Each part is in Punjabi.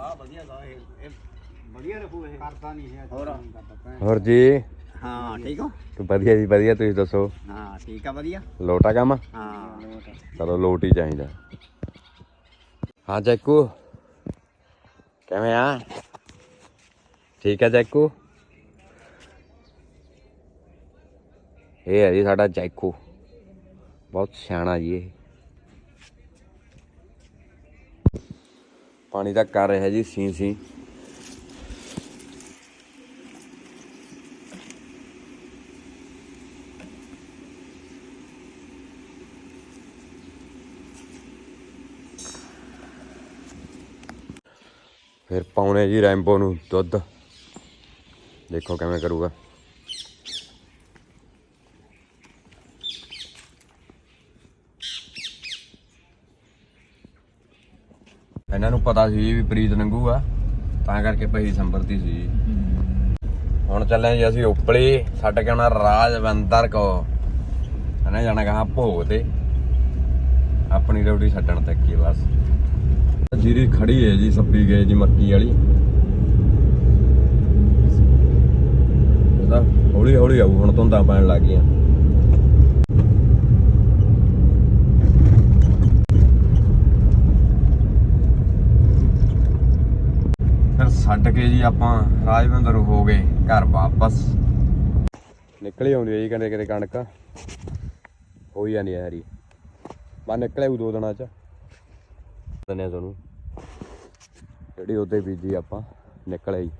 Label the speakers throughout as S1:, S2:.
S1: ਆ ਵਧੀਆ ਗਾ ਇਹ ਇਹ ਵਧੀਆ ਰਹੂ ਇਹ।
S2: ਕਰਦਾ ਨਹੀਂ ਹੈ
S1: ਹੋਰ?
S3: ਹੋਰ ਜੀ?
S1: ਹਾਂ ਠੀਕ ਹੋ?
S3: ਵਧੀਆ ਜੀ ਵਧੀਆ ਤੁਸੀਂ ਦੱਸੋ?
S1: ਹਾਂ ਠੀਕ ਆ ਵਧੀਆ।
S3: ਲੋਟਾ ਕੰਮ?
S1: ਹਾਂ।
S3: ਚਲੋ ਲੋਟ ਹੀ ਚਾਹੀਦਾ। ਹਾਂ ਜੈਕੂ। ਕਿਵੇਂ ਆ? ਠੀਕ ਹੈ ਜੈਕੂ? ਇਹ ਹੈ ਜੀ ਸਾਡਾ ਜੈਕੂ। ਬਹੁਤ ਸਿਆਣਾ ਜੀ ਇਹ। ਪਾਣੀ ਦਾ ਕਰ ਰਿਹਾ ਜੀ, ਸੀ ਸੀ। ਫਿਰ ਪਾਉਣੇ ਜੀ ਰੈਂਬੋ ਨੂੰ ਦੁੱਧ। ਦੇਖੋ ਕਿਵੇਂ ਕਰੂਗਾ ਇਹਨਾਂ ਨੂੰ ਪਤਾ ਸੀ ਵੀ ਪ੍ਰੀਤ ਲੰਘੂਗਾ ਤਾਂ ਕਰਕੇ ਪਹੀ ਸੰਭਰਤੀ ਸੀ। ਹੁਣ ਚੱਲੇ ਜੀ ਅਸੀਂ ਉਪਲੀ, ਛੱਡ ਕੇ ਆਉਣਾ ਰਾਜਵੰਦਰ ਕੋ ਇਹਨੇ ਜਾਣਾ ਕਹਾ, ਭੋਗ ਤੇ। ਆਪਣੀ ਰੋਟੀ ਛੱਡਣ ਤੱਕ ਹੀ ਬਸ। ਜੀਰੀ ਖੜੀ ਹੈ ਜੀ, ਸੱਪੀ ਗਏ ਜੀ ਮੱਕੀ ਵਾਲੀ। ਇਹਦਾ ਹੌਲੀ ਹੌਲੀ ਆਊ, ਹੁਣ ਧੁੰਦਾਂ ਪੈਣ ਲੱਗ ਗਈਆਂ। ਫਿਰ ਛੱਡ ਕੇ ਜੀ ਆਪਾਂ ਰਾਜਵਿੰਦਰ ਹੋ ਗਏ, ਘਰ ਵਾਪਸ। ਨਿਕਲੀ ਆਉਂਦੀ ਹੈ ਜੀ ਕਹਿੰਦੇ ਕਿਤੇ ਕਣਕ। ਹੋਈ ਜਾਂਦੀ ਹੈ ਹਰੀ। ਬਾ ਨਿਕਲੇ ਉਹ ਦੋ ਦਿਨਾਂ ਚ। ਦਨੇ ਤੁਹਾਨੂੰ। ਜਿਹੜੀ ਉਹਦੇ ਬੀਜੀ ਆਪਾਂ, ਨਿਕਲ ਜੀ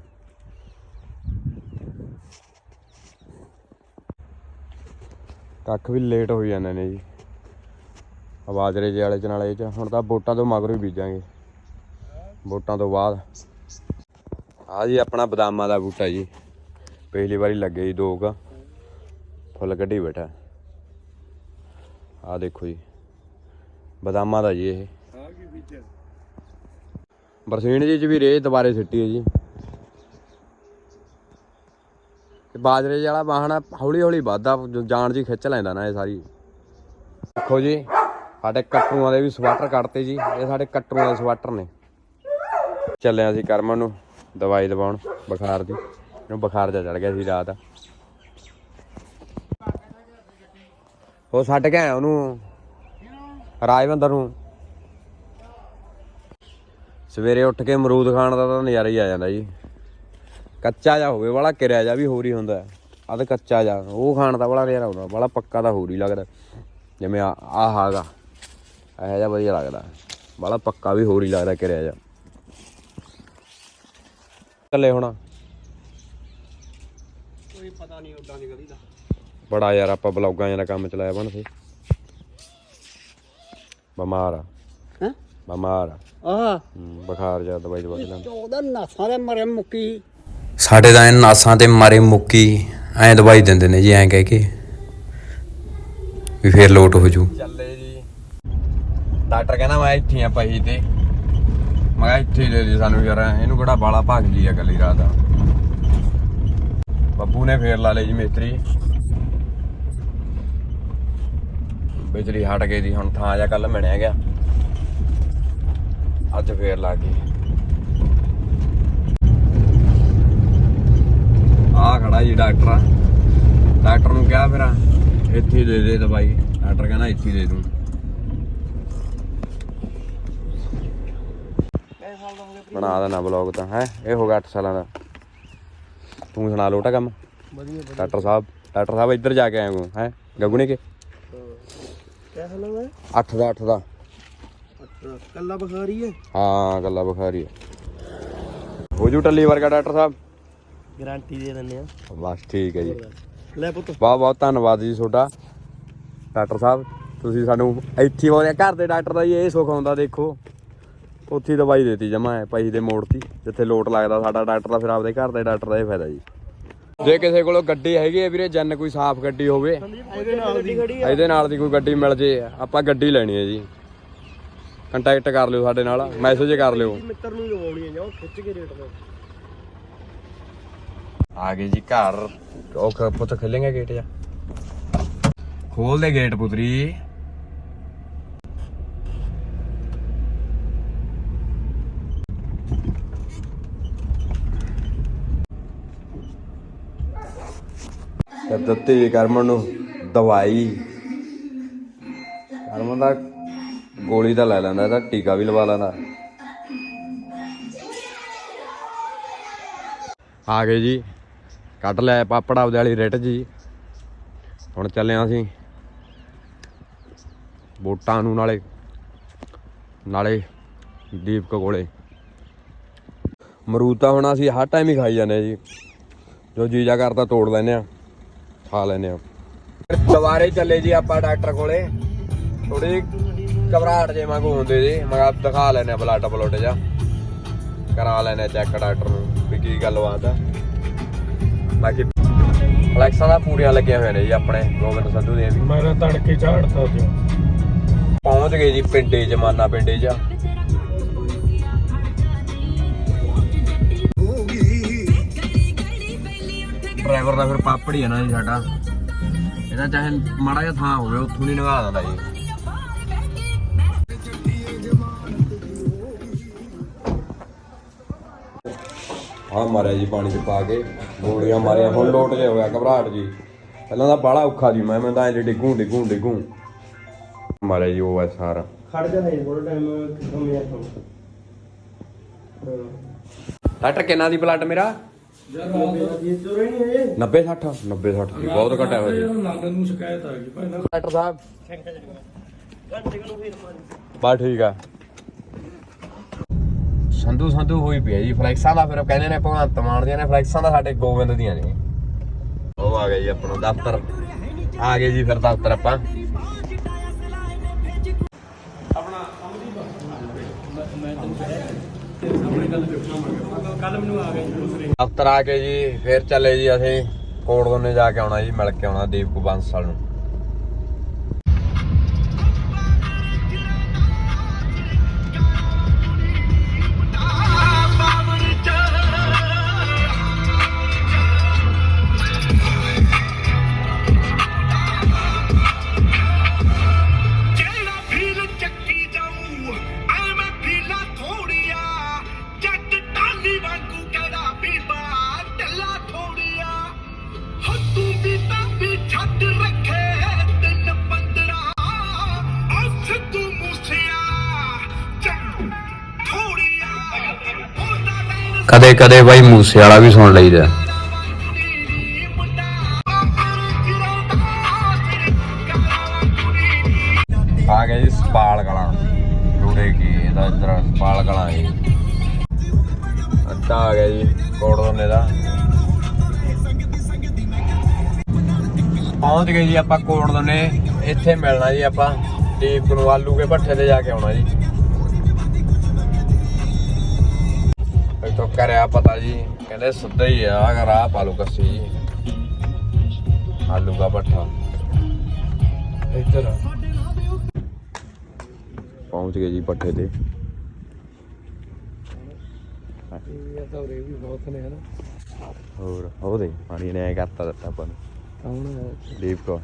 S3: ਕੱਖ ਵੀ ਲੇਟ ਹੋ ਜਾਂਦੇ ਨੇ ਜੀ। ਆਵਾਜ਼ਰੇ ਜੇ ਵਾਲੇ ਚ ਨਾਲ ਚ। ਹੁਣ ਤਾਂ ਵੋਟਾਂ ਤੋਂ ਮਗਰੋਂ ਹੀ ਬੀਜਾਂਗੇ। ਵੋਟਾਂ ਤੋਂ ਬਾਅਦ। ਆ ਜੀ ਆਪਣਾ ਬਦਾਮਾਂ ਦਾ ਬੂਟਾ ਜੀ। ਪਿਛਲੀ ਵਾਰੀ ਲੱਗੇ ਜੀ ਦੋ ਕ। ਫੁੱਲ ਕੱਢੀ ਬੈਠਾ। ਆ ਦੇਖੋ ਜੀ। ਬਦਾਮਾਂ ਦਾ ਜੀ ਇਹ।
S2: ਆ ਕੀ ਵਿੱਚ
S3: ਬਰਸੀਨ ਜੀ ਚ ਵੀ ਰੇ ਦੁਬਾਰੇ ਸਿੱਟੀ ਹੈ ਜੀ। ਤੇ ਬਾਜਰੇ ਵਾਲਾ ਵਾਹਣਾ ਹੌਲੀ ਹੌਲੀ ਵੱਧਦਾ ਜਾਣ ਜੀ ਖਿੱਚ ਲੈਂਦਾ ਨਾ ਇਹ ਸਾਰੀ। ਦੇਖੋ ਜੀ, ਸਾਡੇ ਕੱਟਰੂਆਂ ਦੇ ਵੀ ਸਵਾਟਰ ਕੱਟਤੇ ਜੀ। ਇਹ ਸਾਡੇ ਕੱਟਰੂਆਂ ਦੇ ਸਵਾਟਰ ਨੇ। ਚੱਲੇ ਅਸੀਂ ਕਰਮਨ ਨੂੰ। ਦਵਾਈ ਦਵਾਉਣ ਬੁਖਾਰ ਦੀ। ਇਹਨੂੰ ਬੁਖਾਰ ਜਾ ਚੜ ਗਿਆ ਸੀ ਰਾਤ। ਉਹ ਛੱਡ ਕੇ ਆਇਆ ਉਹਨੂੰ, ਰਾਜਵੰਦਰ ਨੂੰ। ਸਵੇਰੇ ਉੱਠ ਕੇ ਅਮਰੂਦ ਖਾਣ ਦਾ ਤਾਂ ਨਜ਼ਾਰਾ ਹੀ ਆ ਜਾਂਦਾ ਜੀ। ਕੱਚਾ ਜਾ ਹੋਵੇ, ਵਾਲਾ ਕਿਰਿਆ ਜਾ ਵੀ ਹੋਰ ਹੀ ਹੁੰਦਾ। ਆ ਕੱਚਾ ਜਾ ਉਹ ਖਾਣ ਦਾ ਵਾਲਾ ਨਜ਼ਾਰਾ ਹੁੰਦਾ ਵਾਲਾ ਪੱਕਾ ਤਾਂ ਹੋਰ ਹੀ ਲੱਗਦਾ। ਜਿਵੇਂ ਆ ਆਹ ਹੈਗਾ। ਇਹੋ ਜਿਹਾ ਵਧੀਆ ਲੱਗਦਾ। ਵਾਲਾ ਪੱਕਾ ਵੀ ਹੋਰ ਹੀ ਲੱਗਦਾ ਕਿਰਿਆ ਜਾ ਚੱਲੇ ਹੁਣ।
S1: ਕੋਈ ਪਤਾ ਨਹੀਂ ਉਦਾਂ ਦੀ ਗਲੀ ਦਾ।
S3: ਬੜਾ ਯਾਰ ਆਪਾਂ ਬਲੌਗਾਂ ਜਿਹੜਾ ਕੰਮ ਚਲਾਇਆ ਬਣ ਸੀ। ਬਿਮਾਰ ਆ।
S1: ਹੈ?
S3: ਬਿਮਾਰ ਆ।
S1: ਆਹ।
S3: ਬੁਖਾਰ ਜਾ ਦਵਾਈ ਦਵਾ ਲੈਣ
S1: ਉਹਦਾ ਨਾਸਾਂ ਦੇ ਮਰੇ ਮੁੱਕੀ।
S4: ਸਾਡੇ ਤਾਂ ਇਹ ਨਾਸਾਂ ਤੇ ਮਾਰੇ ਮੁੱਕੀ ਐਂ ਦਵਾਈ ਦਿੰਦੇ ਨੇ ਜੀ ਐਂ ਕਹਿ ਕੇ। ਵੀ ਫੇਰ ਲੋਟ ਹੋ ਜੂ।
S3: ਚੱਲੇ ਜੀ। ਡਾਕਟਰ ਕਹਿੰਦਾ ਮੈਂ ਇੱਥੇ ਆ ਪਹੀ ਤੇ ਮੈਂ ਕਿਹਾ ਇੱਥੇ ਹੀ ਦੇ ਦੇ ਸਾਨੂੰ ਯਾਰ, ਇਹਨੂੰ ਕਿਹੜਾ ਬਾਲਾ ਭਾਗ ਜੀ ਆ ਕੱਲੀ ਰਾਤ ਦਾ। ਬੱਬੂ ਨੇ ਫੇਰ ਲਾ ਲਈ ਜੀ ਮਿਸਤਰੀ। ਬਿਜਲੀ ਹਟ ਗਈ ਦੀ ਹੁਣ ਥਾਂ ਜਾ ਕੱਲ ਮਿਣਿਆ ਗਿਆ। ਅੱਜ ਫੇਰ ਲਾ ਗਈ ਆ ਖੜਾ ਜੀ ਡਾਕਟਰ। ਡਾਕਟਰ ਨੂੰ ਕਿਹਾ ਫਿਰ, ਇੱਥੇ ਦੇ ਦੇ ਦਵਾਈ। ਡਾਕਟਰ ਕਹਿੰਦਾ ਇੱਥੇ ਦੇ ਦੂੰ। ਬਣਾ ਦੇਣਾ ਬਲੌਗ ਤਾਂ ਹੈ? ਇਹ ਹੋ ਗਿਆ 8 ਸਾਲਾਂ ਦਾ। ਤੂੰ ਸੁਣਾ ਲੋਟਾ ਕੰਮ?
S1: ਵਧੀਆ
S3: ਡਾਕਟਰ ਸਾਹਿਬ ਡਾਕਟਰ ਸਾਹਿਬ ਇੱਧਰ ਜਾ ਕੇ ਆਏ ਹੋ ਹੈ? ਗਗੁਣੇ ਕੇ?
S1: ਕਿਆ ਹਾਲ ਹੈ
S3: 8 ਦਾ 8 ਦਾ।
S1: ਕੱਲਾ ਬੁਖਾਰੀ ਹੈ
S3: ਹਾਂ? ਗੱਲਾਂ ਬੁਖਾਰੀ ਹੈ ਹੋ। ਜੂ ਟੱਲੀ ਵਰਗਾ ਡਾਕਟਰ ਸਾਹਿਬ?
S1: ਗਾਰੰਟੀ ਦੇ ਦਿੰਦੇ ਆ।
S3: ਬਸ ਠੀਕ ਹੈ ਜੀ।
S1: ਲੈ ਪੁੱਤ।
S3: ਬਹੁਤ ਬਹੁਤ ਧੰਨਵਾਦ ਜੀ ਤੁਹਾਡਾ। ਡਾਕਟਰ ਸਾਹਿਬ ਤੁਸੀਂ ਸਾਨੂੰ ਇੱਥੇ ਹੀ ਘਰ ਦੇ ਡਾਕਟਰ ਦਾ ਇਹ ਸੁੱਖ ਹੁੰਦਾ ਦੇਖੋ। ਉੱਥੇ ਦਵਾਈ ਦੇਤੀ ਜਮਾ ਹੈ ਪੈਸੇ ਦੇ ਮੋੜਤੀ। ਜਿੱਥੇ ਲੋਟ ਲੱਗਦਾ ਸਾਡਾ ਡਾਕਟਰ ਦਾ ਫਿਰ ਆਪਦੇ ਘਰ ਦੇ ਡਾਕਟਰ ਦਾ ਇਹ ਫਾਇਦਾ ਜੀ। ਜੇ ਕਿਸੇ ਕੋਲੋਂ ਗੱਡੀ ਹੈਗੀ ਹੈ ਵੀਰੇ ਜਨ ਕੋਈ ਸਾਫ਼ ਗੱਡੀ ਹੋਵੇ
S1: ਇਹਦੇ ਨਾਲ ਦੀ ਖੜੀ
S3: ਇਹਦੇ ਨਾਲ ਦੀ ਕੋਈ ਗੱਡੀ ਮਿਲ ਜੇ ਆਪਾਂ ਗੱਡੀ ਲੈਣੀ ਹੈ ਜੀ। ਕੰਟੈਕਟ ਕਰ ਲਿਓ ਸਾਡੇ ਨਾਲ ਮੈਸੇਜ ਕਰ ਲਿਓ।
S1: ਮਿੱਤਰ ਨੂੰ ਲਵਾਉਣੀ ਹੈ ਜਾਓ ਖਿੱਚ ਕੇ ਰੇਟ
S3: ਆ ਗਏ ਜੀ ਘਰ ਉਹ ਪੁੱਤ ਖੋਲੇਂਗੇ ਗੇਟ ਜਾ ਖੋਲ ਦੇ ਗੇਟ ਪੁੱਤਰੀ। ਤੇ ਦਿੱਤੀ ਕਰਮਨ ਨੂੰ ਦਵਾਈ। ਕਰਮਨ ਦਾ ਗੋਲੀ ਤਾਂ ਲੈ ਲੈਂਦਾ, ਇਹਦਾ ਟੀਕਾ ਵੀ ਲਵਾ ਲੈਂਦਾ। ਆ ਗਏ ਜੀ, ਕੱਢ ਲੈ ਪਾਪੜ ਆਪਦੇ ਵਾਲੀ ਰੇਟ ਜੀ। ਹੁਣ ਚੱਲੇ ਆਂ ਅਸੀਂ ਵੋਟਾਂ ਨੂੰ ਨਾਲੇ ਨਾਲੇ ਦੀਪਕ ਕੋਲੇ। ਮਰੂਦ ਤਾਂ ਹੁਣ ਅਸੀਂ ਹਰ ਟਾਈਮ ਹੀ ਖਾਈ ਜਾਂਦੇ ਆ ਜੀ। ਜੋ ਜੀਜਾ ਕਰਦਾ ਤੋੜ ਲੈਨੇ ਆ। ਖਾ ਲੈਨੇ ਆ ਦੁਬਾਰੇ ਚੱਲੇ ਜੀ ਆਪਾਂ ਡਾਕਟਰ ਕੋਲੇ। ਥੋੜੀ ਘਬਰਾਹਟ ਜੇ ਵਾਂਗੂ ਹੁੰਦੇ ਜੀ। ਮੈਂ ਦਿਖਾ ਲੈਨੇ ਆ ਬਲੱਡ ਬਲੱਡ ਜਾ ਕਰਾ ਲੈਨੇ ਚੈੱਕ ਡਾਕਟਰ ਨੂੰ ਵੀ ਕੀ ਗੱਲ ਬਾਤ ਆ। ਬਾਕੀ ਫਲੈਕਸਾਂ ਦਾ ਪੂਰੀਆਂ ਲੱਗੀਆਂ ਹੋਈਆਂ ਨੇ ਜੀ ਆਪਣੇ ਗੋਬਿੰਦ ਸੰਧੂ ਦੀਆਂ ਵੀ।
S1: ਮੈਂ ਤੜਕੇ ਝਾੜਦਾ ਤੇ
S3: ਪਹੁੰਚ ਗਏ ਜੀ ਪਿੰਡੇ ਜਮਾਨਾ ਪਿੰਡੇ ਚ। ਡਰਾਈਵਰ ਦਾ ਫਿਰ ਪਾਪੜੀ ਹੈ ਨਾ ਜੀ ਸਾਡਾ। ਇਹਦਾ ਚਾਹੇ ਮਾੜਾ ਜਿਹਾ ਥਾਂ ਹੋਵੇ ਉੱਥੋਂ ਨਹੀਂ ਨਗਾ ਦਿੰਦਾ ਜੀ ਹਾਂ ਮਾਰਿਆ ਜੀ ਪਾਣੀ ਚ ਪਾ ਕੇ ਗੋਲੀਆਂ ਮਾਰਿਆ ਹੁਣ ਲੋਟ ਜਿਹਾ ਹੋਇਆ ਘਬਰਾਹਟ ਜੀ। ਪਹਿਲਾਂ ਤਾਂ ਬਾਹਲਾ ਔਖਾ ਜੀ ਮੈਂ ਮੈਂ ਤਾਂ ਐਂ ਡਿੱਗੂ ਡਿੱਗੂ ਡਿੱਗੂ। ਮਾਰਿਆ ਜੀ ਉਹ ਐ ਸਾਰਾ
S1: ਖੜ ਜਾ ਹੈ ਥੋੜਾ ਟਾਈਮ ਕਿਥੋਂ ਮੈਂ ਤੋਂ
S3: ਡਾਕਟਰ ਕਿੰਨਾ ਦੀ ਬਲੱਡ ਮੇਰਾ?
S1: ਜੀ ਹੈ
S3: 90 60 90 60 ਜੀ ਬਹੁਤ ਘਟਿਆ ਹੋਇਆ ਜੀ
S1: ਨੰਗਨ ਨੂੰ ਸ਼ਿਕਾਇਤ ਆ ਗਈ ਭਾਈ ਨਾ।
S3: ਡਾਕਟਰ ਸਾਹਿਬ। ਬਸ ਠੀਕ ਆ। ਸੰਧੂ ਸੰਧੂ ਹੋਈ ਪਿਆ ਜੀ ਫਲੈਕਸਾਂ ਦਾ ਫਿਰ ਕਹਿੰਦੇ ਨੇ ਭਗਵੰਤ ਮਾਨ ਦੀਆਂ ਨੇ ਫਲੈਕਸਾਂ ਦਾ ਸਾਡੇ ਗੋਬਿੰਦ ਦੀਆਂ ਨੇ। ਉਹ ਆ ਗਿਆ ਜੀ ਆਪਣਾ ਦਫ਼ਤਰ। ਆ ਗਏ ਜੀ ਫਿਰ ਦਫ਼ਤਰ ਆਪਾਂ।
S1: ਕੱਲ ਮੈਨੂੰ ਆ ਗਿਆ ਜੀ ਦੂਸਰੇ।
S3: ਦਫ਼ਤਰ ਆ ਕੇ ਜੀ, ਫਿਰ ਚੱਲੇ ਜੀ ਅਸੀਂ ਕੋਟ ਦੋਨੇ ਜਾ ਕੇ ਆਉਣਾ ਜੀ, ਮਿਲ ਕੇ ਆਉਣਾ ਦੀਪਕ ਬਾਂਸਲ ਨੂੰ।
S4: ਕਦੇ ਬਾਈ ਮੂਸੇ ਵਾਲਾ ਵੀ ਸੁਣ ਲਈਦਾ।
S3: ਆ ਗਿਆ ਜੀ ਸਪਾਲ ਕਲਾਂ। ਰੂੜੇ ਕੀ ਇਹਦਾ ਇਧਰ ਸਪਾਲ ਕਲਾਂ ਜੀ। ਅੱਧਾ ਆ ਗਿਆ ਜੀ ਕੋਟ ਦੋਨੇ ਦਾ। ਪਹੁੰਚ ਗਏ ਜੀ ਆਪਾਂ ਕੋਟ ਦੋਨੇ ਇੱਥੇ ਮਿਲਣਾ ਜੀ ਆਪਾਂ। ਦੀਪ ਨੂੰ ਆਲੂ ਕੇ ਭੱਠੇ ਤੇ ਜਾ ਕੇ ਆਉਣਾ ਜੀ। ਇੱਥੋਂ ਕਰਿਆ ਪਤਾ ਜੀ। ਕਹਿੰਦੇ ਸਿੱਧਾ ਹੀ ਆ ਅਗਰ ਆ ਪਾਲੂ ਕੱਸੀ ਜੀ ਆਲੂ ਦਾ ਭੱਠਾ। ਇੱਧਰ ਪਹੁੰਚ ਗਏ ਜੀ ਪੱਠੇ ਤੇ।
S1: ਇਹ ਤਾਂ ਉਰੇ ਵੀ ਬਹੁਤ ਨੇ ਹਨਾ।
S3: ਹੋਰ ਉਹਦੇ ਪਾਣੀ ਨੇ ਕਰਤਾ ਦਿੱਤਾ ਆਪਾਂ ਨੂੰ।
S1: ਕੌਣ
S3: ਦੀਪ ਕੋ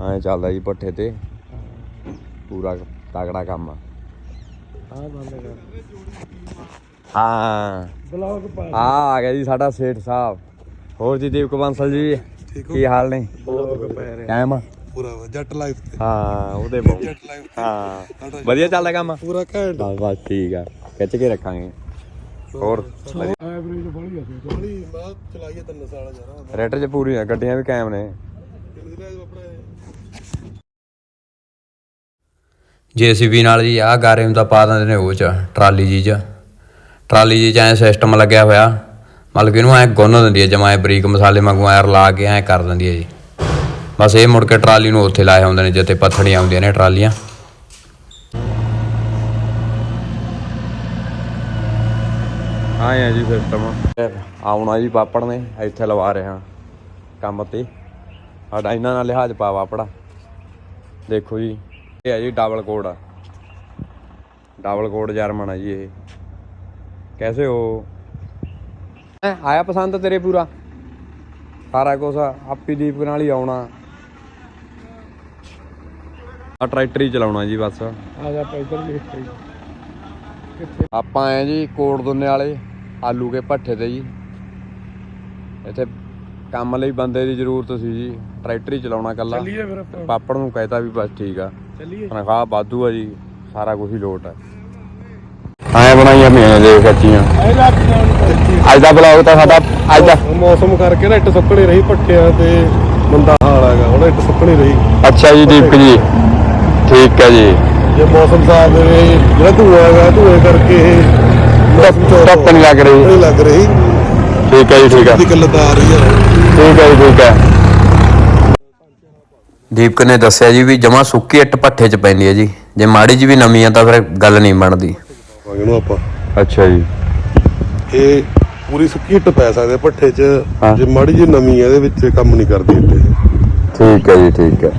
S3: ਹਾਂ ਚੱਲਦਾ ਜੀ ਪੱਠੇ ਤੇ। ਪੂਰਾ ਤਗੜਾ ਕੰਮ ਆ।
S1: ਆ ਬੰਦ ਕਰ।
S3: ਹਾਂ।
S1: ਬਲੌਗ ਪਾ
S3: ਆ ਆ ਗਿਆ ਜੀ ਸਾਡਾ ਸੇਠ ਸਾਹਿਬ। ਹੋਰ ਜੀ ਦੀਪ ਬੰਸਲ ਜੀ ਕੀ ਹਾਲ ਨੇ?
S1: ਬਲੌਗ ਪੈ ਰਿਹਾ।
S3: ਕਾਇਮ ਆ?
S5: ਪੂਰਾ ਜੱਟ ਲਾਈਫ ਤੇ।
S3: ਹਾਂ ਉਹਦੇ ਬਹੁਤ।
S5: ਜੱਟ ਲਾਈਫ
S3: ਹਾਂ। ਵਧੀਆ ਚੱਲਦਾ ਕੰਮ?
S5: ਪੂਰਾ ਘੈਂਟ।
S3: ਬਸ ਬਸ ਠੀਕ ਆ। ਖਿੱਚ ਕੇ ਰੱਖਾਂਗੇ। ਹੋਰ
S1: ਐਵਰੇਜ ਬੜੀ ਆ ਫਿਰ।
S5: ਬੜੀ ਬਾਤ ਚਲਾਈਏ ਤਿੰਨ ਸਾਲ ਯਾਰ।
S3: ਰੇਟ 'ਚ ਪੂਰੀ ਆ ਗੱਡੀਆਂ ਵੀ ਕਾਇਮ ਨੇ।
S5: ਆਪਣੇ
S4: ਜੀਸੀਬੀ ਨਾਲ ਜੀ ਆਹ ਗਾਰੇ ਨੂੰ ਤਾਂ ਪਾ ਦਿੰਦੇ ਨੇ ਉਹ ਚ ਟਰਾਲੀ ਜੀ ਚ। ਟਰਾਲੀ ਜੀ ਚ ਐ ਸਿਸਟਮ ਲੱਗਿਆ ਹੋਇਆ ਮਤਲਬ ਕਿ ਇਹਨੂੰ ਐ ਗੁੰਨ ਦਿੰਦੀ ਹੈ ਜਮਾ ਐ ਬਰੀਕ ਮਸਾਲੇ ਵਾਂਗੂ ਐ ਰਲਾ ਕੇ ਐ ਕਰ ਦਿੰਦੀ ਹੈ ਜੀ। ਬਸ ਇਹ ਮੁੜ ਕੇ ਟਰਾਲੀ ਨੂੰ ਉੱਥੇ ਲਾਏ ਹੁੰਦੇ ਨੇ ਜਿੱਥੇ ਪੱਥੜੀਆਂ ਆਉਂਦੀਆਂ ਨੇ ਟਰਾਲੀਆਂ।
S3: ਹਾਂ ਆ ਜੀ ਸਿਸਟਮ ਆਉਣਾ ਜੀ ਪਾਪੜ ਨੇ ਇੱਥੇ ਲਵਾ ਰਹੇ ਹਾਂ ਕੰਮ ਤੇ। ਸਾਡਾ ਇਹਨਾਂ ਨਾਲ ਲਿਹਾਜ਼ ਪਾ ਪਾਪੜਾ। ਦੇਖੋ ਜੀ ਇਹ ਹੈ ਜੀ ਡਬਲ ਕੋਡ ਆ। ਡਬਲ ਕੋਡ ਜਰਮਨ ਆ ਜੀ ਇਹ। ਕੈਸੇ ਹੋ ਹੈਂ, ਆਇਆ ਪਸੰਦ ਤੇਰੇ ਪੂਰਾ ਸਾਰਾ ਕੁਝ ਆਪੀ ਦੀਪ ਨਾਲ ਹੀ ਆਉਣਾ ਆ ਟਰੈਕਟਰ ਹੀ ਚਲਾਉਣਾ ਜੀ ਬਸ
S1: ਆ ਜਾ ਪੈਦਲ ਲਿਖ
S3: ਆਪਾਂ ਆਏ ਜੀ ਕੋਟ ਦੁੰਨੇ ਵਾਲੇ ਆਲੂ ਕੇ ਭੱਠੇ ਤੇ ਜੀ ਇੱਥੇ ਕੰਮ ਲਈ ਬੰਦੇ ਦੀ ਜ਼ਰੂਰਤ ਸੀ ਜੀ ਟਰੈਕਟਰ ਹੀ ਚਲਾਉਣਾ ਕੱਲਾ
S1: ਚੱਲੀਏ ਫਿਰ ਆਪਾਂ
S3: ਪਾਪੜ ਨੂੰ ਕਹਿਤਾ ਵੀ ਬਸ ਠੀਕ ਆ
S1: ਚੱਲੀਏ
S3: ਤਨਖਾਹ ਵਾਧੂ ਆ ਜੀ ਸਾਰਾ ਕੁਝ ਹੀ ਲੋਟ ਆ ਐ ਦੇ ਕੱਚੀਆਂ ਅੱਜ ਦਾ ਬਲੌਗ ਤਾਂ ਸਾਡਾ ਅੱਜ ਦਾ
S5: ਮੌਸਮ ਕਰਕੇ ਨਾ ਇੱਟ ਸੁੱਕਣੀ ਰਹੀ ਪੱਠਿਆਂ ਤੇ ਮੰਦਾ ਹਾਲ ਹੈਗਾ ਹੁਣ ਇੱਟ ਸੁੱਕਣੀ ਰਹੀ।
S3: ਅੱਛਾ ਜੀ ਦੀਪਕ ਜੀ। ਠੀਕ ਹੈ ਜੀ।
S5: ਜੇ ਮੌਸਮ ਸਾਫ਼ ਰਹੇ ਜਿਹੜਾ ਧੂਆ ਹੈਗਾ ਧੂਏ ਕਰਕੇ ਇਹ ਮੌਸਮ ਚੌੜਾ
S3: ਧੁੱਪ ਨਹੀਂ ਲੱਗ ਰਹੀ।
S5: ਨਹੀਂ ਲੱਗ ਰਹੀ।
S3: ਠੀਕ ਹੈ ਜੀ ਠੀਕ ਹੈ।
S5: ਦੀ ਕਿੱਲਤ ਆ ਰਹੀ ਹੈ।
S3: ਠੀਕ ਹੈ ਜੀ ਠੀਕ ਹੈ।
S4: ਦੀਪਕ ਨੇ ਦੱਸਿਆ ਜੀ ਵੀ ਜਮਾ ਸੁੱਕੀ ਇੱਟ ਪੱਠੇ 'ਚ ਪੈਂਦੀ ਹੈ ਜੀ। ਜੇ ਮਾੜੀ ਜੀ ਵੀ ਨਵੀਂ ਆ ਤਾਂ ਫਿਰ ਗੱਲ ਨਹੀਂ ਬਣਦੀ।
S5: ਇਹਨੂੰ ਆਪਾਂ।
S3: ਅੱਛਾ ਜੀ।
S5: ਇਹ ਪੂਰੀ ਸੁੱਕੀ ਇੱਟ ਪੈ ਸਕਦੇ ਭੱਠੇ 'ਚ
S3: ਹਾਂ।
S5: ਜੇ ਮਾੜੀ ਜਿਹੀ ਨਵੀਂ ਹੈ ਇਹਦੇ ਵਿੱਚ ਇਹ ਕੰਮ ਨਹੀਂ ਕਰਦੀ ਇੱਟ ਇਹ।
S3: ਠੀਕ ਹੈ ਜੀ ਠੀਕ ਹੈ।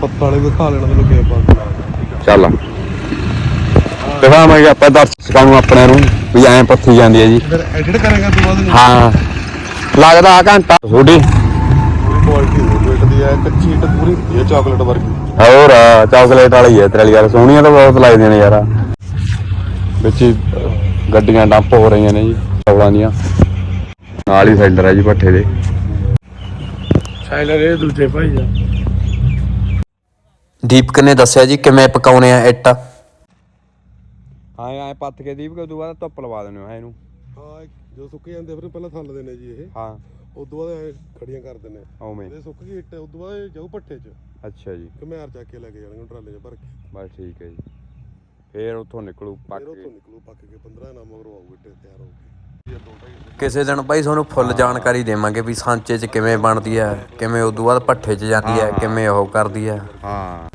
S5: ਪੱਪਾ ਵਾਲੇ ਲੈਣਾ ਤੇ ਲੋਕੇ ਆਪਾਂ
S3: ਚੱਲ। ਦਿਖਾਵਾਂਗੇ ਆਪਾਂ ਦਰਸ਼ਕਾਂ ਨੂੰ ਆਪਣੇ ਨੂੰ ਵੀ ਐਂ ਪੱਥੀ ਜਾਂਦੀ ਹੈ ਜੀ।
S5: ਫਿਰ ਐਡਿਟ ਕਰੇਗਾ ਤੂੰ ਬਾਅਦ
S3: ਹਾਂ। ਲੱਗਦਾ ਆ ਘੰਟਾ ਥੋੜੀ
S5: ਪੂਰੀ ਕੁਆਲਿਟੀ ਹੋ ਇੱਟ ਦੀ ਹੈ ਕੱਚੀ ਇੱਟ ਪੂਰੀ ਹੁੰਦੀ ਹੈ ਚਾਕਲੇਟ ਵਰਗੀ।
S3: ਹੋਰ ਚਾਕਲੇਟ ਵਾਲੀ ਹੈ ਤੇਰੇ ਵਾਲੀ ਗੱਲ ਸੋਹਣੀਆਂ ਤਾਂ ਬਹੁਤ ਲੱਗਦੀਆਂ ਨੇ ਯਾਰ। ਵਿੱਚ ਹੀ ਗੱਡੀਆਂ ਡੰਪ ਹੋ ਰਹੀਆਂ ਨੇ ਜੀ ਚੌਲਾਂ ਦੀਆਂ। ਨਾਲ ਹੀ ਸੈਂਟਰ ਹੈ ਜੀ ਭੱਠੇ ਦੇ।
S1: ਸਾਈਲਰ ਇਹ ਦੂਜੇ ਭਾਈ ਆ।
S4: ਦੀਪਕ ਨੇ ਦੱਸਿਆ ਜੀ ਕਿਵੇਂ ਪਕਾਉਣੇ ਆ ਇੱਟ।
S3: ਹਾਂ ਐ ਪੱਥ ਕੇ ਦੀਪ ਕੇ ਉਦੋਂ ਬਾਅਦ ਧੁੱਪ ਲਵਾ ਦਿੰਦੇ ਹੋ ਇਹਨੂੰ।
S5: ਹਾਂ ਜਦੋਂ ਸੁੱਕ ਜਾਂਦੇ ਫਿਰ ਪਹਿਲਾਂ ਥੱਲਦੇ ਨੇ ਜੀ ਇਹ।
S3: ਹਾਂ।
S5: ਤੋਂ ਬਾਅਦ ਐਂ ਖੜੀਆਂ ਕਰ ਦਿੰਦੇ
S3: ਉਵੇਂ।
S5: ਇਹ ਸੁੱਕ ਗਈ ਇੱਟ ਤੋਂ ਬਾਅਦ ਇਹ ਜਾਊ ਭੱਠੇ 'ਚ।
S3: ਅੱਛਾ ਜੀ।
S5: ਘਮਿਆਰ ਚੱਕ ਕੇ ਲੈ ਕੇ ਜਾਣਗੇ ਟਰਾਲੇ 'ਚ ਭਰ ਕੇ।
S3: ਬਸ ਠੀਕ ਹੈ ਜੀ। ਫੇਰ ਉੱਥੋਂ ਨਿਕਲੂ ਪੱਕ
S5: ਫਿਰ
S3: ਕੇ।
S5: ਉੱਥੋਂ ਨਿਕਲੂ ਪੱਕ ਕੇ 15 ਨਾ ਮਗਰੋਂ ਆਊ ਇੱਟ ਤਿਆਰ ਹੋ ਕੇ। ਇਹ
S4: ਕਿਸੇ ਦਿਨ ਭਾਈ ਤੁਹਾਨੂੰ ਫੁੱਲ ਜਾਣਕਾਰੀ ਦੇਵਾਂਗੇ ਵੀ ਸਾਂਚੇ 'ਚ ਕਿਵੇਂ ਬਣਦੀ ਹੈ ਕਿਵੇਂ ਉਦੋਂ ਬਾਅਦ ਪੱਠੇ 'ਚ ਜਾਂਦੀ ਹੈ ਕਿਵੇਂ ਉਹ ਕਰਦੀ ਹੈ।
S3: ਹਾਂ।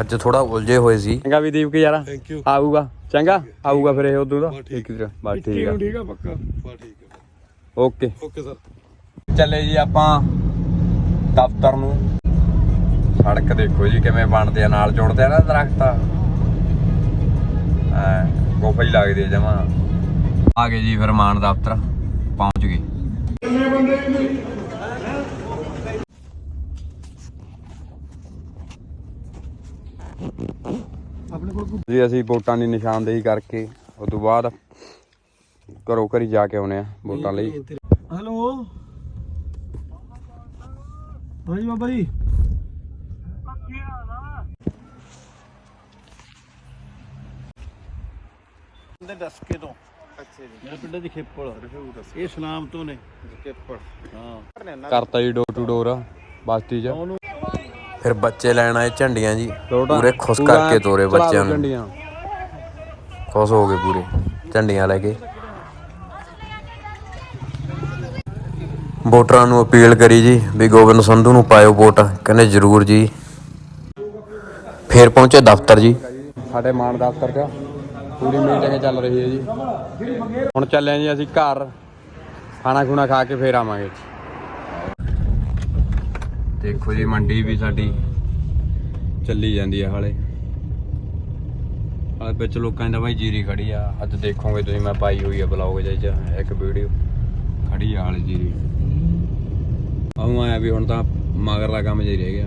S4: ਅੱਜ ਥੋੜਾ ਉਲਝੇ ਹੋਏ ਸੀ।
S3: ਚੰਗਾ ਵੀ ਦੀਪ ਕੇ ਯਾਰਾ?
S5: ਥੈਂਕ ਯੂ
S3: ਆਊਗਾ। ਚੰਗਾ? ਆਊਗਾ ਫਿਰ ਇਹ ਉਦੋਂ ਦਾ?
S5: ਠੀਕ।
S3: ਠੀਕ ਬਸ ਠੀਕ ਆ।
S1: ਠੀਕ ਆ ਪੱਕਾ।
S5: ਠੀਕ ਹੈ।
S3: ਓਕੇ।
S5: Okay sir.
S3: ਚੱਲੇ ਜੀ ਆਪਾਂ ਦਫ਼ਤਰ ਨੂੰ। ਸੜਕ ਦੇਖੋ ਜੀ ਕਿਵੇਂ ਬਣਦੇ ਆ ਨਾਲ ਜੁੜਦੇ ਆ ਨਾ ਦਰਖਤ। ਗੋਫਾ ਹੀ ਲੱਗਦੇ ਜਮਾ। ਆ ਗਏ ਜੀ ਫਿਰ ਦਫ਼ਤਰ, ਪਹੁੰਚ ਗਏ। ਜੀ ਅਸੀਂ ਵੋਟਾਂ ਦੀ ਨਿਸ਼ਾਨਦੇਹੀ ਕਰਕੇ, ਉਸ ਤੋਂ ਬਾਅਦ ਘਰੋਂ ਘਰੀ ਜਾ ਕੇ ਆਉਨੇ ਆ ਵੋਟਾਂ ਲਈ।
S1: ਹੈਲੋ। ਹਾਂਜੀ ਬਾਬਾ ਜੀ।
S6: ਦੇ ਦਸਕੇ ਤੋਂ। ਅੱਛਾ ਜੀ। ਮੇਰਾ ਪਿੰਡ ਦੀ ਖੇਪਲ ਇਹ ਸੁਨਾਮ ਤੋਂ ਨੇ। ਖੇਪਲ ਹਾਂ।
S3: ਕਰਤਾ ਜੀ ਡੋਰ ਟੂ ਡੋਰ ਬਸਤੀ ਚ
S4: ਫਿਰ ਬੱਚੇ ਲੈਣ ਆਏ ਝੰਡੀਆਂ ਜੀ। ਪੂਰੇ ਖੁਸ਼ ਕਰਕੇ ਤੋਰੇ ਬੱਚਿਆਂ ਨੂੰ। ਖੁਸ਼ ਹੋ ਗਏ ਪੂਰੇ ਝੰਡੀਆਂ ਲੈ ਕੇ। ਵੋਟਰਾਂ ਨੂੰ ਅਪੀਲ ਕਰੀ ਜੀ ਵੀ ਗੋਬਿੰਦ ਸੰਧੂ ਨੂੰ ਪਾਇਓ ਵੋਟ ਕਹਿੰਦੇ ਜ਼ਰੂਰ ਜੀ। ਫੇਰ ਪਹੁੰਚੇ ਦਫ਼ਤਰ ਜੀ।
S3: ਸਾਡੇ ਮਾਨ ਦਫ਼ਤਰ 'ਚ। ਪੂਰੀ ਮੀਟਿੰਗ ਚੱਲ ਰਹੀ ਹੈ ਜੀ। ਹੁਣ ਚੱਲੇ ਹਾਂ ਜੀ ਅਸੀਂ ਘਰ। ਖਾਣਾ ਖੁਣਾ ਖਾ ਕੇ ਫੇਰ ਆਵਾਂਗੇ। ਦੇਖੋ ਜੀ, ਮੰਡੀ ਵੀ ਸਾਡੀ ਚੱਲੀ ਜਾਂਦੀ ਹੈ ਹਾਲੇ। ਹਾਲੇ ਵਿੱਚ ਲੋਕਾਂ ਦਾ ਬਾਈ ਜੀਰੀ ਖੜੀ ਆ। ਅੱਜ ਦੇਖੋਗੇ ਤੁਸੀਂ, ਮੈਂ ਪਾਈ ਹੋਈ ਆ ਬਲੌਗ ਜਿਹੇ 'ਚ, ਇੱਕ ਵੀਡੀਓ ਖੜੀ ਆ ਹਾਲੇ ਜੀਰੀ। ਆਉਂ ਆਇਆ ਵੀ ਹੁਣ ਤਾਂ ਮਗਰਲਾ ਕੰਮ ਜੀ ਰਹਿ ਗਿਆ।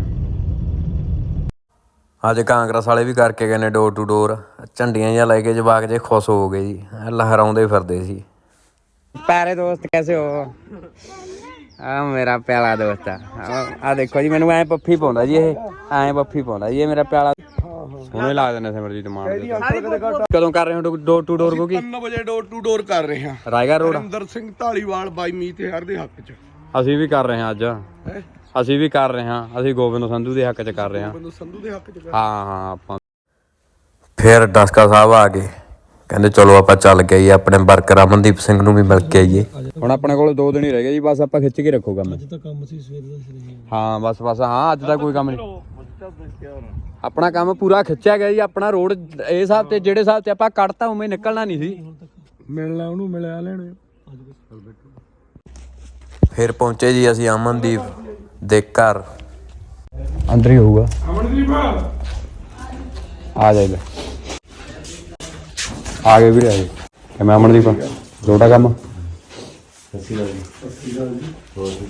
S4: ਅੱਜ ਕਾਂਗਰਸ ਵਾਲੇ ਵੀ ਕਰਕੇ ਗਏ ਨੇ ਡੋਰ ਟੂ ਡੋਰ ਝੰਡੀਆਂ ਜਿਹਾ ਲੈ ਕੇ ਜਵਾਕ ਜੇ ਖੁਸ਼ ਹੋ ਗਏ ਜੀ ਐਂ ਲਹਿਰਾਉਂਦੇ ਫਿਰਦੇ ਸੀ
S7: प्यारे दोस्त कैसे हो ਆ ਮੇਰਾ ਪਿਆਲਾ ਦੋਸਤ ਆ ਆ ਦੇਖੋ ਜੀ ਮੈਨੂੰ ਐ ਪੱਫੀ ਪਾਉਂਦਾ ਜੀ ਇਹ ਐ ਪੱਫੀ ਪਾਉਂਦਾ ਜੀ ਇਹ ਮੇਰਾ ਪਿਆਲਾ
S3: ਹੁਣੇ ਲਾ ਦਿੰਦੇ ਸਿਮਰਜੀਤ ਮਾਨ ਦੇ ਕਦੋਂ ਕਰ ਰਹੇ ਹੋ ਡੋਰ ਟੂ ਡੋਰ ਕੋਕੀ
S5: 3 ਵਜੇ ਡੋਰ ਟੂ ਡੋਰ ਕਰ ਰਹੇ ਹਾਂ
S3: ਰਾਏਗਾ ਰੋਡ
S5: ਹਰਿੰਦਰ ਸਿੰਘ ਢਾਲੀਵਾਲ ਬਾਈ ਮੀਤ ਹਰ ਦੇ ਹੱਕ 'ਚ
S3: ਅਸੀਂ ਵੀ ਕਰ ਰਹੇ ਹਾਂ ਅੱਜ ਅਸੀਂ ਵੀ ਕਰ ਰਹੇ ਹਾਂ ਅਸੀਂ ਗੋਬਿੰਦ ਸੰਧੂ ਦੇ ਹੱਕ 'ਚ ਕਰ ਰਹੇ ਹਾਂ।
S5: ਬੰਦੂ ਸੰਧੂ ਦੇ ਹੱਕ 'ਚ ਕਰ
S3: ਹਾਂ ਹਾਂ ਆਪਾਂ
S4: ਫਿਰ ਡਸਕਾ ਸਾਹਿਬ ਆ ਗਏ। ਕਹਿੰਦੇ ਚਲੋ ਆਪਾਂ ਚੱਲ ਕੇ ਆਈਏ ਆਪਣੇ ਵਰਕਰ ਅਮਨਦੀਪ ਸਿੰਘ ਨੂੰ ਵੀ ਮਿਲ ਕੇ ਆਈਏ।
S3: ਹੁਣ ਆਪਣੇ ਕੋਲ ਦੋ ਦਿਨ ਹੀ ਰਹਿ ਗਏ ਜੀ ਬਸ ਆਪਾਂ ਖਿੱਚ ਕੇ ਰੱਖੋ ਕੰਮ
S1: ਅੱਜ ਤਾਂ ਕੰਮ ਸੀ ਸਵੇਰ ਦਾ ਸਵੇਰ
S3: ਹਾਂ ਬਸ ਬਸ ਹਾਂ ਅੱਜ ਤਾਂ ਕੋਈ ਕੰਮ ਨਹੀਂ। ਆਪਣਾ ਕੰਮ ਪੂਰਾ ਖਿੱਚਿਆ ਗਿਆ ਜੀ ਆਪਣਾ ਰੋਡ ਇਹ ਹਿਸਾਬ ਤੇ ਜਿਹੜੇ ਹਿਸਾਬ ਤੇ ਆਪਾਂ ਕੱਢਤਾ ਉਵੇਂ ਨਿਕਲਣਾ ਨਹੀਂ ਸੀ।
S1: ਮਿਲਣਾ ਉਹਨੂੰ ਮਿਲਿਆ ਲੈਣੇ।
S4: ਫਿਰ ਪਹੁੰਚੇ ਜੀ ਅਸੀਂ ਅਮਨਦੀਪ। ਦੇ ਘਰ।
S3: ਅੰਦਰ ਹੀ ਹੋਊਗਾ। ਆ ਜਾ ਲੈ ਆ ਗਏ ਵੀਰੇ ਆ ਗਏ। ਕਿਵੇਂ ਅਮਨਦੀਪ ਛੋਟਾ ਕੰਮ।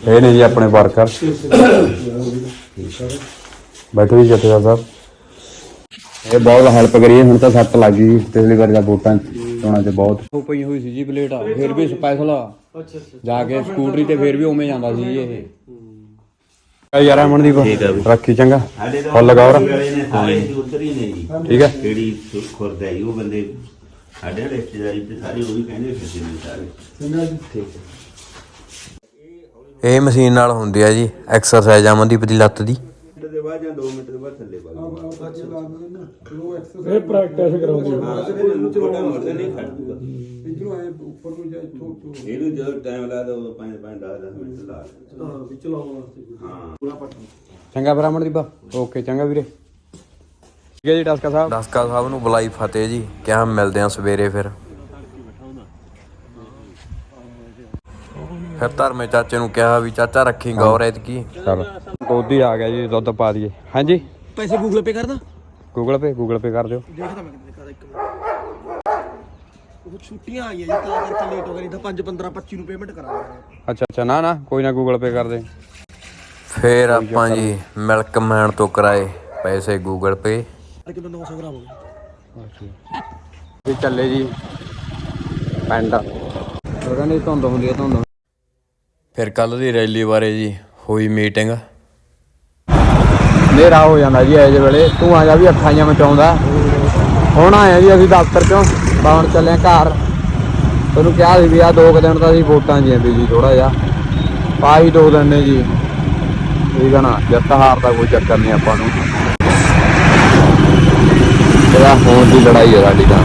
S3: ਇਹ ਨੇ ਜੀ ਆਪਣੇ ਵਰਕਰ ਬੈਠੋ ਜੀ ਜਥੇਦਾਰ ਸਾਹਿਬ। ਇਹ ਬਹੁਤ ਹੈਲਪ ਕਰੀ ਹੁਣ ਤਾਂ ਸੱਟ ਲੱਗ ਗਈ। ਪਿਛਲੀ ਵਾਰ ਦਾ ਵੋਟਾਂ 'ਚ ਚੋਣਾਂ 'ਚ ਬਹੁਤ। ਉਹ ਪਈ ਹੋਈ ਸੀ ਜੀ ਪਲੇਟ ਫਿਰ ਵੀ ਸਪੈਸ਼ਲ ਜਾ ਕੇ ਸਕੂਟਰੀ ਤੇ ਫਿਰ ਵੀ ਉਵੇਂ ਜਾਂਦਾ ਸੀ ਜੀ ਇਹ ਯਾਰ ਅਮਨਦੀਪ ਰੱਖੀ ਚੰਗਾ। ਫੁੱਲ ਲਗਾਓ ਰ
S8: ਉਧਰ ਹੀ ਨੇ ਜੀ।
S3: ਠੀਕ ਹੈ
S8: ਕਿਹੜੀ ਖੁਰਦ ਹੈ ਜੀ, ਉਹ ਬੰਦੇ ਸਾਡੇ ਰਿਸ਼ਤੇਦਾਰੀ ਤੇ ਸਾਰੇ ਉਹ ਵੀ ਕਹਿੰਦੇ ਫਿਰਦੇ ਨੇ ਸਾਰੇ।
S4: ਇਹ ਮਸ਼ੀਨ ਨਾਲ ਹੁੰਦੀ ਆ ਜੀ ਐਕਸਰਸਾਈਜ਼ ਅਮਨਦੀਪ ਦੀ ਲੱਤ ਦੀ।
S8: ਮਿੰਟ ਦੇ ਬਾਅਦ ਜਾਂ 2 ਮਿੰਟ ਦੇ ਬਾਅਦ ਥੱਲੇ ਪਾ
S1: ਇਹ ਪ੍ਰੈਕਟਿਸ ਕਰਾਉਂਦੀ
S8: ਛੋਟਾ ਮਰਦੇ ਨਹੀਂ ਖੜ ਦੂਗਾ ਇਹਨੂੰ ਜਦੋਂ ਟਾਈਮ ਲੱਗਦਾ ਉਦੋਂ 5 5 10 10 ਮਿੰਟ ਲਾ
S3: ਚੰਗਾ ਫਿਰ ਅਮਨਦੀਪ ਓਕੇ ਚੰਗਾ ਵੀਰੇ। ਠੀਕ ਹੈ ਜੀ ਟਸਕਾ ਸਾਹਿਬ।
S4: ਦਸਕਾ ਸਾਹਿਬ ਨੂੰ ਬੁਲਾਈ ਫਤਿਹ ਜੀ। ਕਿਹਾ ਮਿਲਦੇ ਆ ਸਵੇਰੇ ਫਿਰ। ਫਿਰ ਧਰਮੇ ਚਾਚੇ ਨੂੰ ਕਿਹਾ ਵੀ ਚਾਚਾ ਰੱਖੀ ਗੌਰ ਐਤਕੀ।
S3: ਚਲ ਦੁੱਧ ਹੀ ਆ ਗਿਆ ਜੀ ਦੁੱਧ ਪਾ ਦਈਏ। ਹਾਂਜੀ?
S1: ਪੈਸੇ ਗੂਗਲ ਪੇ ਕਰਦਾ?
S3: ਗੂਗਲ ਪੇ ਗੂਗਲ ਪੇ ਕਰ ਦਿਓ।
S1: ਦੇਖਦਾ ਮੈਂ ਕਿਤੇ ਕਰਦਾ ਇੱਕ ਮਿੰਟ। ਉਹ ਛੁੱਟੀਆਂ ਆ ਗਈਆਂ ਜੀ ਤਾਂ ਕਰਕੇ ਲੇਟ ਹੋ ਗਿਆ ਨਹੀਂ ਤਾਂ 5 15 25 ਨੂੰ ਪੇਮੈਂਟ ਕਰਾਂਗਾ
S3: ਅੱਛਾ ਅੱਛਾ ਨਾ ਨਾ ਕੋਈ ਨਾ ਗੂਗਲ ਪੇ ਕਰ ਦੇ
S4: ਫਿਰ ਆਪਾਂ ਜੀ ਮਿਲਕ ਮੈਨ ਤੋਂ ਕਰਾਏ ਪੈਸੇ ਗੂਗਲ ਪੇ
S1: ਕਿਲੋ 900 ਗ੍ਰਾਮ ਹੋ ਗਿਆ
S3: ਵੀ ਚੱਲੇ ਜੀ ਪਿੰਡ। ਉਹਨਾਂ ਨੇ ਧੁੰਦ ਹੁੰਦੀ ਹੈ ਧੁੰਦ
S4: ਫਿਰ ਕੱਲ ਦੀ ਰੈਲੀ ਬਾਰੇ ਜੀ ਹੋਈ ਮੀਟਿੰਗ
S3: ਹਨੇਰਾ ਹੋ ਜਾਂਦਾ ਜੀ ਐਜੇ ਵੇਲੇ। ਧੂਆਂ ਜਾ ਵੀ ਅੱਖਾਂ ਜਾਂ ਮਚਾਉਂਦਾ। ਹੁਣ ਆਏ ਜੀ ਅਸੀਂ ਦਫ਼ਤਰ ਚੋਂ। ਬਾਹਰ ਚੱਲੇ ਘਰ। ਤੁਹਾਨੂੰ ਕਿਹਾ ਸੀ ਵੀ ਆ ਦੋ ਕੁ ਦਿਨ ਤਾਂ ਅਸੀਂ ਵੋਟਾਂ ਜੀਆਂ ਜੀ ਥੋੜਾ ਜਿਹਾ। ਪਾਈ ਦੋ ਦਿਨ ਨੇ ਜੀ। ਠੀਕ ਹੈ ਨਾ ਜਿੱਤ ਹਾਰ ਦਾ ਕੋਈ ਚੱਕਰ ਨਹੀਂ ਆਪਾਂ ਨੂੰ। ਇਹਦਾ ਫੋਨ ਦੀ ਲੜਾਈ ਹੈ ਸਾਡੀ ਤਾਂ।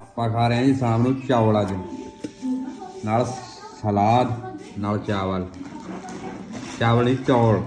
S3: ਆਪਾਂ ਖਾ ਰਹੇ ਹਾਂ ਜੀ ਸ਼ਾਮ ਨੂੰ ਚਾਵਲ ਅੱਜ। ਨਾਲ ਸਲਾਦ, ਨਾਲ ਚਾਵਲ। ਚਾਵਲ ਹੀ ਚੌਲ।